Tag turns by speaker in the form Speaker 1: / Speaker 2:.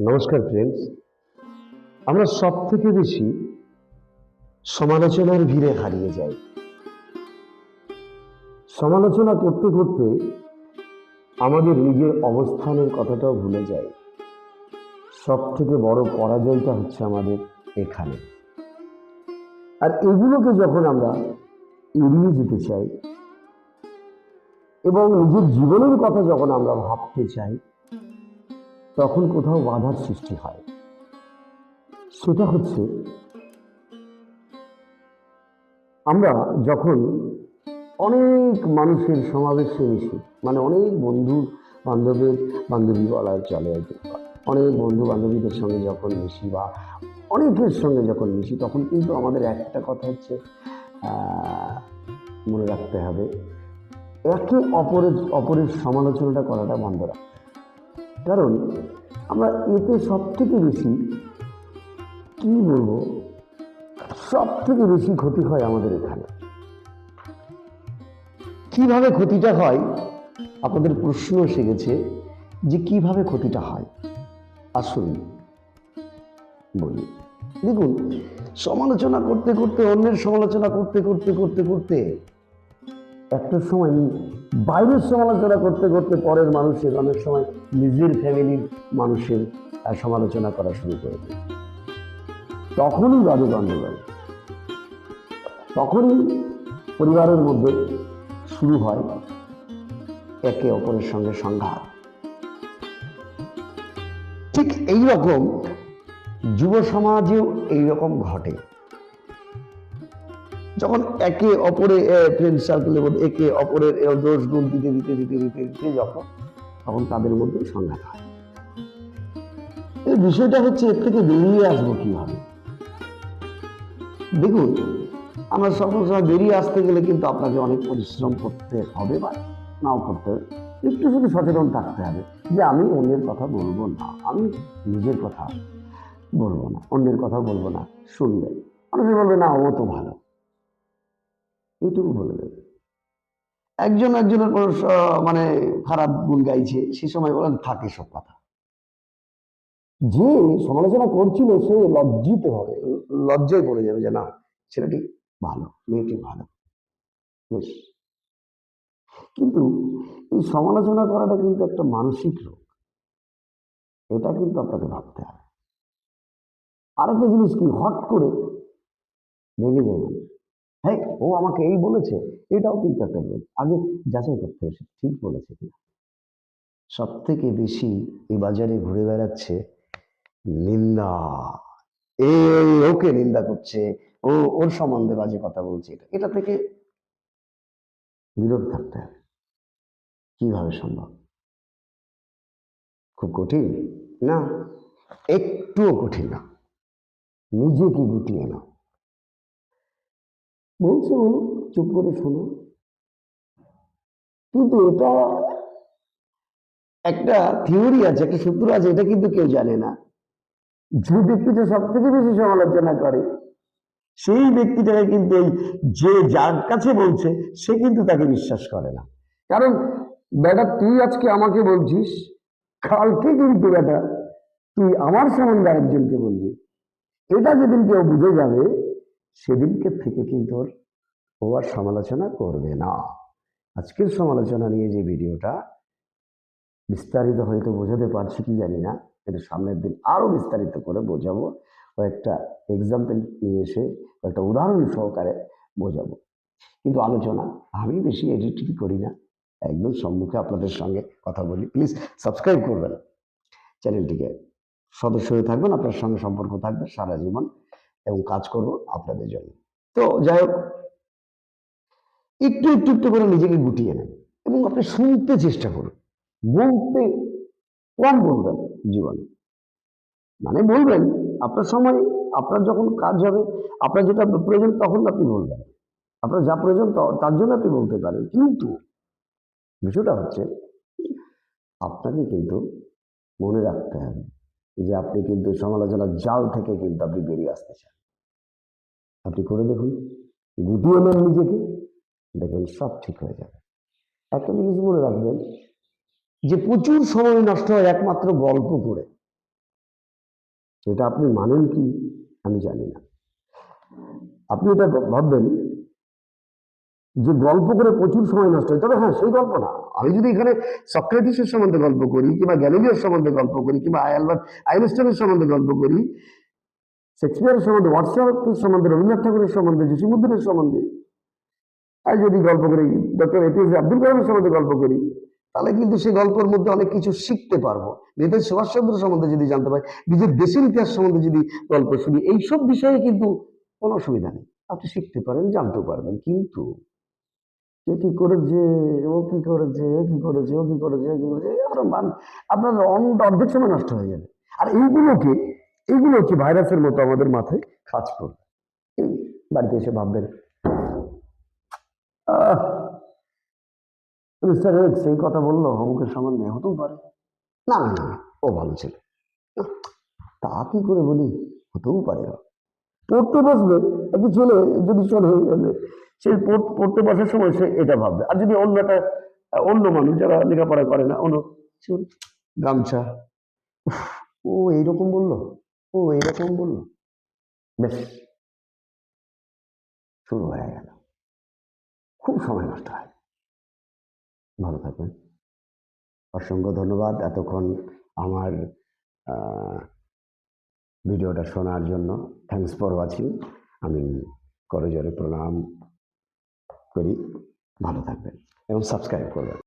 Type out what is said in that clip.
Speaker 1: নমস্কার ফ্রেন্ডস আমরা সব থেকে বেশি সমালোচনার ভিড়ে হারিয়ে যাই। সমালোচনা করতে করতে আমাদের নিজের অবস্থানের কথাটাও ভুলে যাই। সব থেকে বড় পরাজয়টা হচ্ছে আমাদের এখানে। আর এগুলোকে যখন আমরা এড়িয়ে যেতে চাই এবং নিজের জীবনের কথা যখন আমরা ভাবতে চাই তখন কোথাও বাধার সৃষ্টি হয় সেটা হচ্ছে, আমরা যখন অনেক মানুষের সমাবেশে মিশি মানে অনেক বন্ধু বান্ধবের, বান্ধবী বলা চলে অনেক বন্ধু বান্ধবীদের সঙ্গে যখন মিশি বা অনেকের সঙ্গে যখন মিশি, তখন কিন্তু আমাদের একটা কথা হচ্ছে মনে রাখতে হবে, একে অপরের অপরের সমালোচনাটা করাটা বন্ধ রাখতে। কারণ আমরা এতে সব থেকে বেশি কি বলব? সব থেকে বেশি ক্ষতি হয় আমাদের এখানে। কীভাবে ক্ষতিটা হয়? আপনাদের প্রশ্ন এসে গেছে যে কীভাবে ক্ষতিটা হয়। আসুন বলি। দেখুন, সমালোচনা করতে করতে, অন্যের সমালোচনা করতে করতে করতে করতে একটা সময় বাইরের সমালোচনা করতে করতে পরের মানুষের, অনেক সময় নিজের ফ্যামিলির মানুষের সমালোচনা করা শুরু করে দেয়। তখনই বাজে গণ্ডগোল তখনই পরিবারের মধ্যে শুরু হয় একে অপরের সঙ্গে সংঘাত। ঠিক এই রকম যুব সমাজেও এই রকম ঘটে। যখন একে অপরে ফ্রেন্ড সার্কেলের মধ্যে একে অপরের দোষ গুণ দিতে দিতে দিতে দিতে দিতে যখন, তখন তাদের মধ্যে সংঘাত হয়। এই বিষয়টা হচ্ছে এর থেকে বেরিয়ে আসব কীভাবে? দেখুন, আমরা সকল সময় বেরিয়ে আসতে গেলে কিন্তু আপনাকে অনেক পরিশ্রম করতে হবে বা নাও করতে হবে। একটু শুধু সচেতন থাকতে হবে যে আমি অন্যের কথা বলব না, আমি নিজের কথা বলব না, অন্যের কথা বলব না শুনবে অনেকে বলবে, না, ও তো ভালো। এইটুকু বলে দেবে একজন একজনের কোনো মানে খারাপ গুণ গাইছে, সে সময় বলেন থাকে সব কথা। যে সমালোচনা করছিল, সে লজ্জিত হবে, লজ্জায় পড়ে যাবে যে না, ছেলেটি ভালো, মেয়েটি ভালো। বেশ। কিন্তু এই সমালোচনা করাটা কিন্তু একটা মানসিক রোগ। এটা কিন্তু আপনাকে ভাবতে হবে। আরেকটা জিনিস কি, হট করে ভেঙে যায় মানুষ। হ্যাঁ ও আমাকে এই বলেছে, এটাও কিন্তু একটা রোগ আগে যাচাই করতে হবে ঠিক বলেছে কিনা। সব থেকে বেশি এই বাজারে ঘুরে বেড়াচ্ছে নিন্দা। এই ওকে নিন্দা করছে, ও, ওর সম্বন্ধে বাজে কথা বলছে এটা। এটা থেকে বিরত থাকতে হবে। কীভাবে সম্ভব? খুব কঠিন? না, একটুও কঠিন না। নিজেকে গুটিয়ে নাও। বলছে বলো, চুপ করে শোনো। কিন্তু এটা একটা থিওরি আছে, একটা সূত্র আছে, এটা কিন্তু কেউ জানে না। যে ব্যক্তিটা সব থেকে বেশি সমালোচনা করে, সেই ব্যক্তিটাকে কিন্তু এই যে যার কাছে বলছে, সে কিন্তু তাকে বিশ্বাস করে না। কারণ, বেটা, তুই আজকে আমাকে বলছিস, কালকে কিন্তু বেটা, তুই আমার সম্বন্ধে একজনকে বলবি। এটা যেদিন কেউ বুঝে যাবে সেদিনকে থেকে কিন্তু ওর ও আর সমালোচনা করবে না। আজকের সমালোচনা নিয়ে যে ভিডিওটা বিস্তারিত হয়তো বোঝাতে পারছি কি জানি না, কিন্তু সামনের দিন আরও বিস্তারিত করে বোঝাবো। কয়েকটা এক্সাম্পল নিয়ে এসে কয়েকটা উদাহরণ সহকারে বোঝাবো। কিন্তু আলোচনা আমি বেশি এডিটিং করি না। একদম সম্মুখে আপনাদের সঙ্গে কথা বলি। প্লিজ সাবস্ক্রাইব করবেন। চ্যানেলটিকে সদস্য হয়ে থাকবেন, আপনার সঙ্গে সম্পর্ক থাকবে সারা জীবন। এবং কাজ করব আপনাদের জন্য। তো যাই হোক, একটু একটু একটু করে নিজেকে গুটিয়ে নেন এবং আপনি শুনতে চেষ্টা করুন। বলতে কম বলবেন জীবনে। মানে বলবেন, আপনার সময়, আপনার যখন কাজ হবে, আপনার যেটা প্রয়োজন তখন আপনি বলবেন। আপনার যা প্রয়োজন তার জন্য আপনি বলতে পারেন। কিন্তু বিষয়টা হচ্ছে, আপনাকে কিন্তু মনে রাখতে হবে। যে আপনি কিন্তু সমালোচনার জাল থেকে কিন্তু আপনি বেরিয়ে আসতে চান। আপনি করে দেখুন, গুটিয়ে নেন নিজেকে, দেখবেন সব ঠিক হয়ে যাবে। একটা জিনিস মনে রাখবেন, যে প্রচুর সময় নষ্ট হয় একমাত্র গল্প করে এটা আপনি মানেন কি? আমি জানি না। আপনি এটা ভাববেন যে গল্প করে প্রচুর সময় নষ্ট হয়। তবে হ্যাঁ সেই গল্প না। আমি যদি এখানে সক্রেটিসের সম্বন্ধে গল্প করি, কিংবা গ্যালিলিওর সম্বন্ধে গল্প করি, কিংবা আলবার্ট আইনস্টাইনের সম্বন্ধে গল্প করি, শেক্সপিয়ারের সম্বন্ধে হোয়াটসঅ্যাপের সম্বন্ধে, রবীন্দ্রনাথ ঠাকুরের সম্বন্ধে জসিমুদ্দিনের সম্বন্ধে আর যদি গল্প করি, ডক্টর এপিজে আব্দুল কালামের সম্বন্ধে গল্প করি, তাহলে কিন্তু সেই গল্পের মধ্যে অনেক কিছু শিখতে পারব। নেতাজি সুভাষচন্দ্র সম্বন্ধে যদি জানতে পারি, নিজের দেশের ইতিহাস সম্বন্ধে যদি গল্প শুনি, এইসব বিষয়ে কিন্তু কোনো অসুবিধা নেই। আপনি শিখতে পারেন, জানতেও পারবেন। কিন্তু কে কি করেছে, ও কি করেছে, এ কি করেছে, ও কি করেছে এ কি করেছে আপনার মান, আপনার অর্ধেক সময় নষ্ট হয়ে যাবে। আর এইগুলোকে এইগুলো হচ্ছে ভাইরাসের মতো আমাদের মাথায় কাজ করবে। এই বাড়িতে এসে ভাববেন। এই কথা বলল, অমুকের সম্বন্ধে হতেও পারে। না না ও ভালো ছেলে। তা কি করে বলি? হতেও পারে। পড়তে বসবে একটু ছেলে যদি চলে হয়ে যাবে সে পড়- পড়তে বসার সময় সে এটা ভাববে। আর যদি অন্য একটা, অন্য মানুষ যারা লেখাপড়া করে না, অন্য গামছা ও এইরকম বলল, ও এইরকম বলল। বেশ, শুরু হয়ে গেল। খুব সময় নষ্ট হয়। ভালো থাকবেন। অসংখ্য ধন্যবাদ। এতক্ষণ আমার ভিডিওটা শোনার জন্য থ্যাংকস ফর ওয়াচিং আমি করজোরে প্রণাম করি। ভালো থাকবেন এবং সাবস্ক্রাইব করবেন।